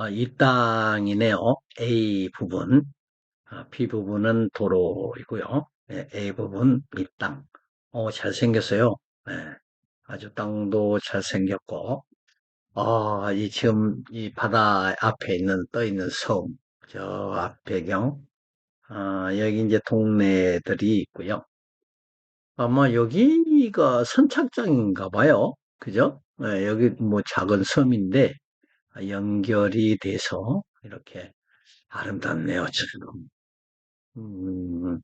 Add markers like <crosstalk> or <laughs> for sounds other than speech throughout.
아, 이 땅이네요. A 부분, 아, B 부분은 도로이고요. 네, A 부분 이 땅. 어, 잘생겼어요. 네, 아주 땅도 잘생겼고, 아, 이 지금 이 바다 앞에 있는 떠 있는 섬, 저 앞 배경, 아, 여기 이제 동네들이 있고요. 아마 여기가 선착장인가 봐요. 그죠? 네, 여기 뭐 작은 섬인데 연결이 돼서 이렇게 아름답네요, 지금. 음,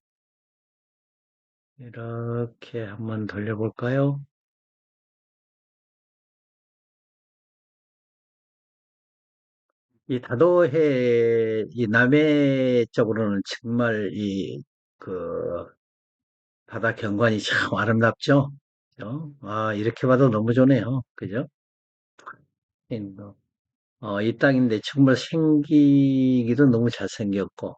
이렇게 한번 돌려볼까요? 이 다도해, 이 남해 쪽으로는 정말 이, 그, 바다 경관이 참 <laughs> 아름답죠? 그죠? 아, 이렇게 봐도 너무 좋네요. 그죠? 인도. 어, 이 땅인데 정말 생기기도 너무 잘생겼고,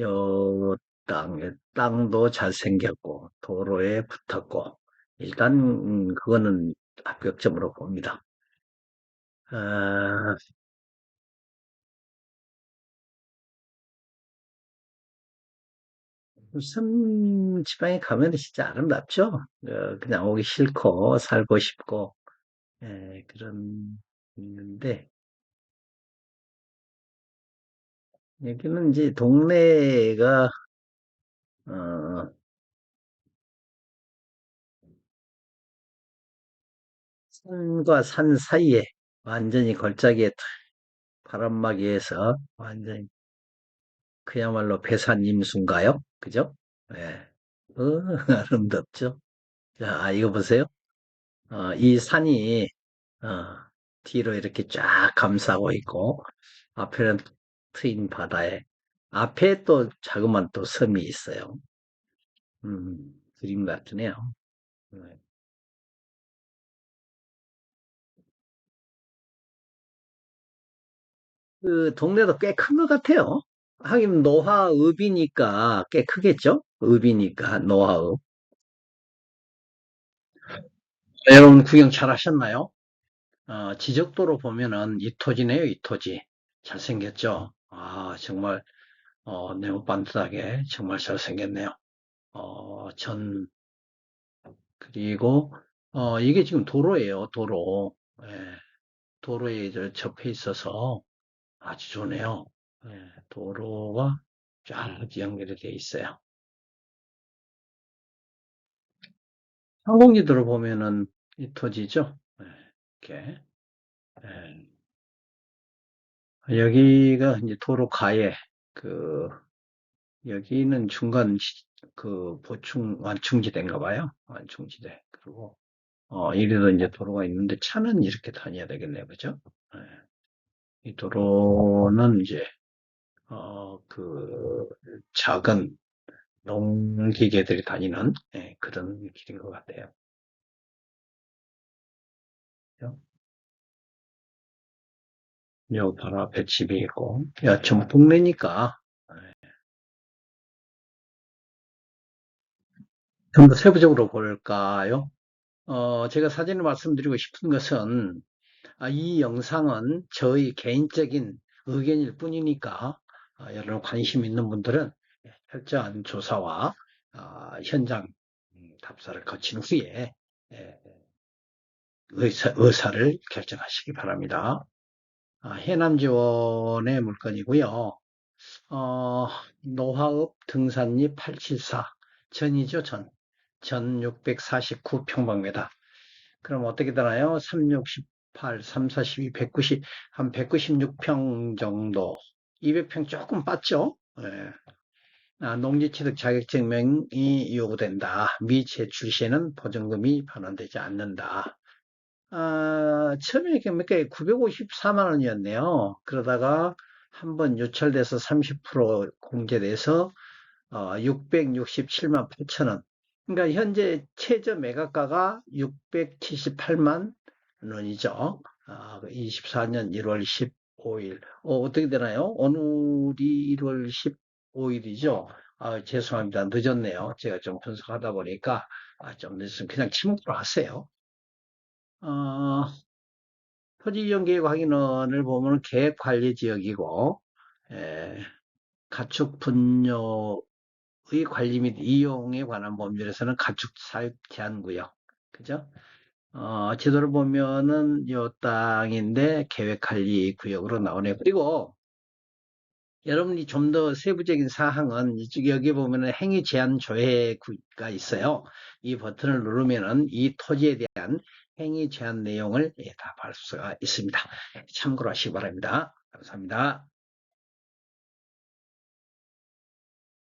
요 땅, 땅도 잘생겼고, 도로에 붙었고, 일단, 음, 그거는 합격점으로 봅니다. 아, 섬 지방에 가면 진짜 아름답죠? 어, 그냥 오기 싫고, 살고 싶고, 예, 그런, 있는데, 여기는 이제 동네가, 어, 산과 산 사이에 완전히 걸작에 바람막이에서 완전히 그야말로 배산임수인가요? 그죠? 예. 어, <laughs> 아름답죠? 자, 아, 이거 보세요. 어, 이 산이, 어, 뒤로 이렇게 쫙 감싸고 있고, 앞에는 트인 바다에, 앞에 또 자그마한 또 섬이 있어요. 음, 그림 같으네요. 네. 그 동네도 꽤 큰 것 같아요. 하긴 노화읍이니까 꽤 크겠죠? 읍이니까 노화읍. 여러분 구경 잘 하셨나요? 어, 지적도로 보면은 이 토지네요, 이 토지. 잘생겼죠? 아, 정말, 어, 네모 반듯하게 정말 잘생겼네요. 어, 전, 그리고, 어, 이게 지금 도로예요, 도로. 예, 도로에 접해 있어서 아주 좋네요. 예, 도로가 쫙 연결이 돼 있어요. 항공지도로 보면은 이 토지죠? 예, 이렇게. 예. 여기가 이제 도로 가에, 그, 여기는 중간 그 보충 완충지대인가 봐요. 완충지대. 그리고 어 이래도 이제 도로가 있는데 차는 이렇게 다녀야 되겠네요. 그죠? 네. 이 도로는 이제 어 그 작은 농기계들이 다니는 예, 그런 길인 것 같아요. 요 바로 앞에 집이 있고, 야, 전북내니까 좀 더 세부적으로 볼까요? 어, 제가 사진을 말씀드리고 싶은 것은 아, 이 영상은 저의 개인적인 의견일 뿐이니까 아, 여러분 관심 있는 분들은 철저한 조사와 아, 현장 음, 답사를 거친 후에 예, 의사, 의사를 결정하시기 바랍니다. 아, 해남지원의 물건이고요. 어, 노화읍 등산리 874 전이죠 전. 전 649 평방미터. 그럼 어떻게 되나요? 368, 342, 190, 한 196평 정도. 200평 조금 빠죠? 네. 아, 농지취득 자격증명이 요구된다. 미제출 시에는 보증금이 반환되지 않는다. 아, 처음에 몇 개, 954만 원이었네요. 그러다가 한번 유찰돼서 30% 공제돼서 어, 667만 8천 원. 그러니까 현재 최저 매각가가 678만 원이죠. 아, 24년 1월 15일. 어, 어떻게 되나요? 오늘이 1월 15일이죠. 아, 죄송합니다. 늦었네요. 제가 좀 분석하다 보니까 아, 좀 늦으면 그냥 침묵으로 하세요. 어, 토지 이용 계획 확인원을 보면 계획 관리 지역이고 에, 가축 분뇨의 관리 및 이용에 관한 법률에서는 가축 사육 제한 구역 그죠? 어, 지도를 보면은 요 땅인데 계획 관리 구역으로 나오네요. 그리고 여러분이 좀 더 세부적인 사항은 이쪽 여기 보면은 행위 제한 조회가 있어요. 이 버튼을 누르면은 이 토지에 대한 행위 제한 내용을 예, 다 볼 수가 있습니다. 참고로 하시기 바랍니다. 감사합니다.